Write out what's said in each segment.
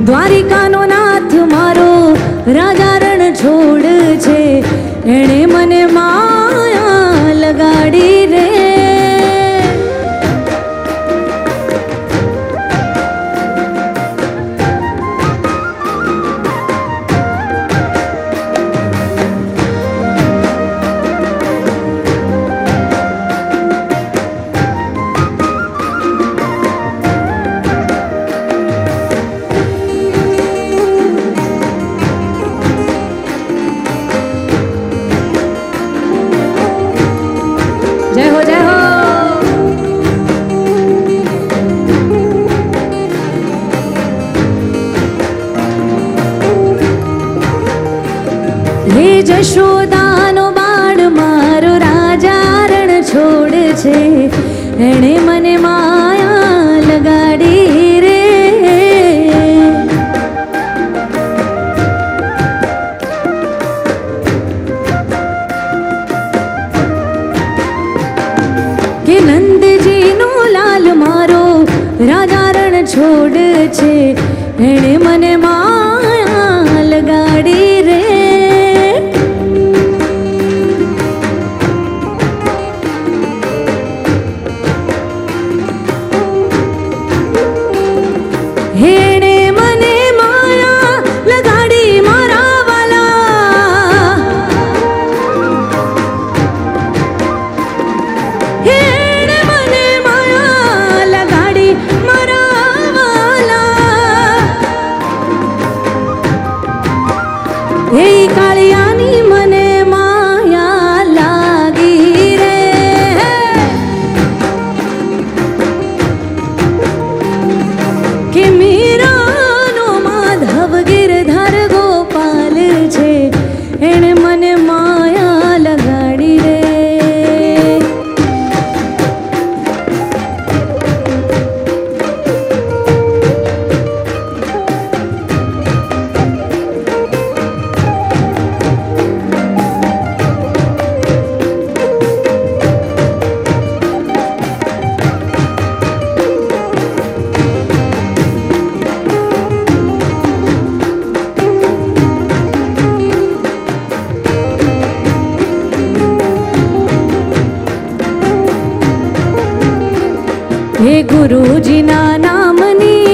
દ્વારિકાનો નાથ મારો રાજા રણ છોડ છે એણે મને માયા હે જશોદાનો બાળ મારો રાજા છોડ છે. એણે મને માયા લગાડી રે. કે નંદજીનો લાલ મારો રાજા રણ છોડ છે. એણે મને હે કાળિયાની હે ગુરુજીના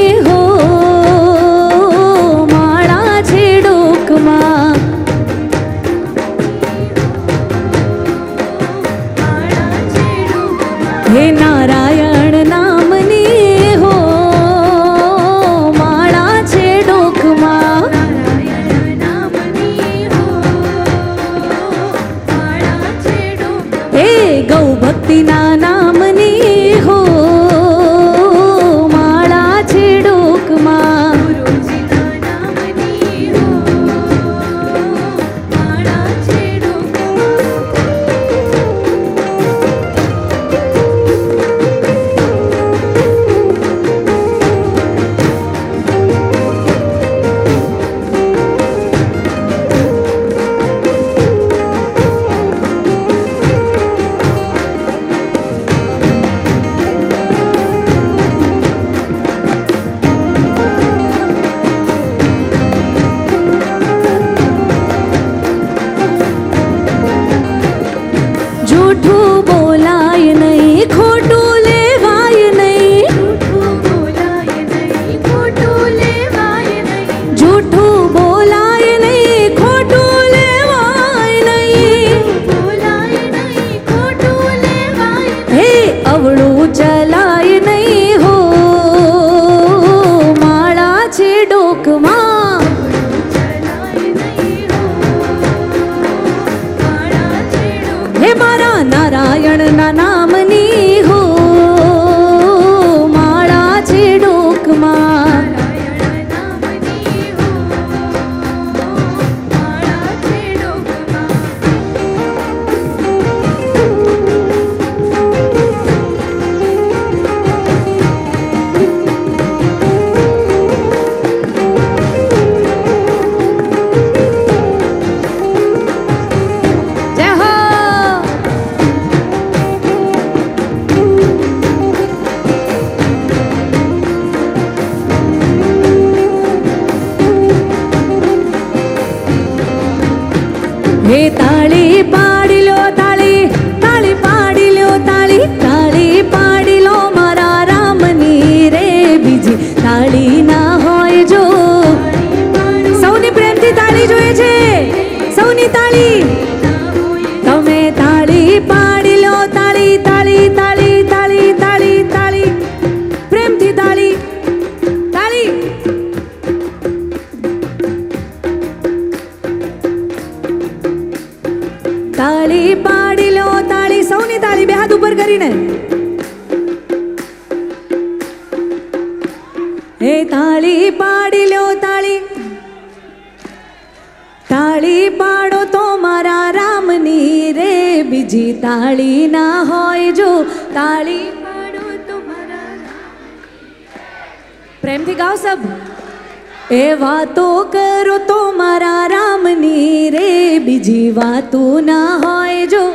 એ તાળી પાડી લો તાળી. તાળી પાડો તો મારા રામની રે, બીજી તાળી ના હોય જો. તાળી પાડો તો મારા પ્રેમથી ગાઓ સબ. એ વાતો કરો તો મારા રામની રે, બીજી વાતો ના હોય જો.